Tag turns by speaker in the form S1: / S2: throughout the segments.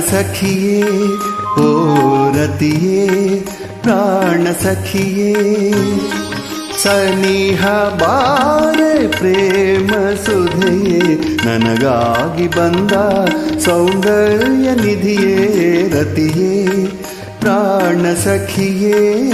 S1: ಸಖಿಯೇ, ಓ ಪ್ರಾಣ ಸಖಿಯೇ. ಸನಿಹ ಬಾರೆ ಪ್ರೇಮ ಸುಧೆಯೇ, ನನಗಾಗಿ ಬಂದ ಸೌಂದರ್ಯ ನಿಧಿಯೇ, ರತಿಯೇ, ಪ್ರಾಣ ಸಖಿಯೇ.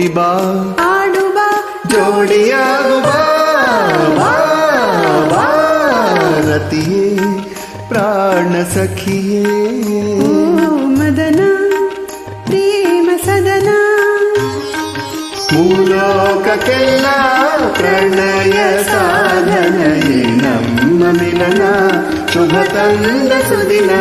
S1: ಓಡಿ ಬಾ
S2: ಆಡುಬಾ
S1: ಜೋಡಿಯಾಗು ಬಾ ಬಾ, ಬಾ, ರತಿಯೇ ಪ್ರಾಣ ಸಖಿಯೇ
S2: ಓ ಮದನ ಪ್ರೇಮ ಸದನ
S1: ಮೂಲೋಕಕ್ಕೆಲ್ಲ ಪ್ರಣಯ ಸಾಧನೆಯೇ ನಮ್ಮ ಮಿಲನ ಶುಭ ತಂದ ಸುದಿನ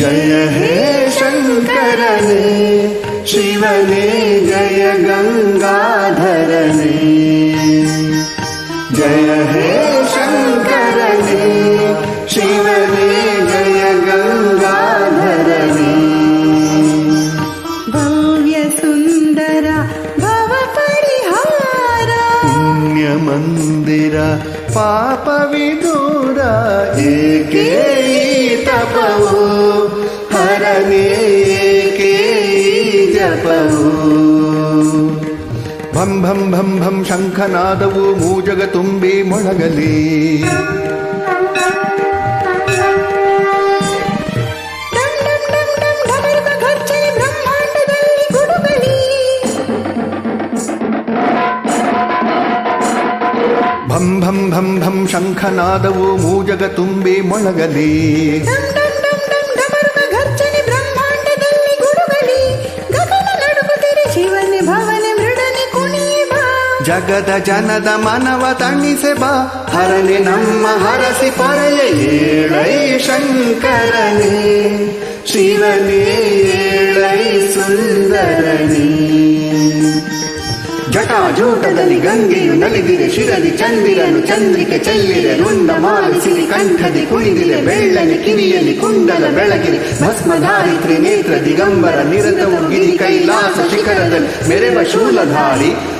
S1: జయ హే శంకరనే శివనే జయ గంగాధరనే జయ హే శంకరనే శివనే జయ గంగాధరనే భవ్య
S2: సుందర భవ పరిహార పుణ్య
S1: మందిర పాప విదూర ఏకే తపవో ಈ ಜಪವು ಭಂ ಭಂ ಭಂ ಭಂ ಶಂಖನಾದವು ಮೂಜಗ ತುಂಬಿ ಮೊಳಗಲಿ
S2: ಡಂ ಡಂ ಡಂ ಡಂ ಢಮರುಕ ಘರ್ಜನೆ ಬ್ರಹ್ಮಾಂಡದಲ್ಲಿ ಗುಡುಗಲಿ
S1: ಭಂ ಭಂ ಭಂ ಭಂ ಶಂಖನಾದವು ಮೂಜಗ ತುಂಬಿ ಮೊಳಗಲಿ ಜಗದ ಜನದ ಮನವ ತಣಿಸೆ ಬಾ. ಹರನೆ ನಮ್ಮ ಹರಸಿ ಪರೆಯ ಏಳೈ ಶಂಕರನೇ. ಶಿವನೇ ಏಳೈ ಸುಂದರನೇ. ಜಟಾಜೂಟದಲ್ಲಿ ಗಂಗೆಯು ನಲಿದಿರೆ ಶಿರದಿ ಚಂದಿರನು ಚಂದ್ರಿಕೆ ಚೆಲ್ಲಿರೆ ರುಂಡ ಮಾಲಿಸಿರಿ ಕಂಠದಿ ಕುಣಿದಿರೆ ಬೆಳ್ಳನೆ ಕಿವಿಯಲ್ಲಿ ಕುಂಡಲ ಬೆಳಗಿರಿ ಭಸ್ಮಧಾರಿತ್ರಿ ನೇತ್ರ ದಿಗಂಬರ ನಿರತವು ಗಿರಿ ಕೈಲಾಸ ಶಿಖರದಲ್ಲಿ. ಮೆರೆವ ಶೂಲಧಾರಿ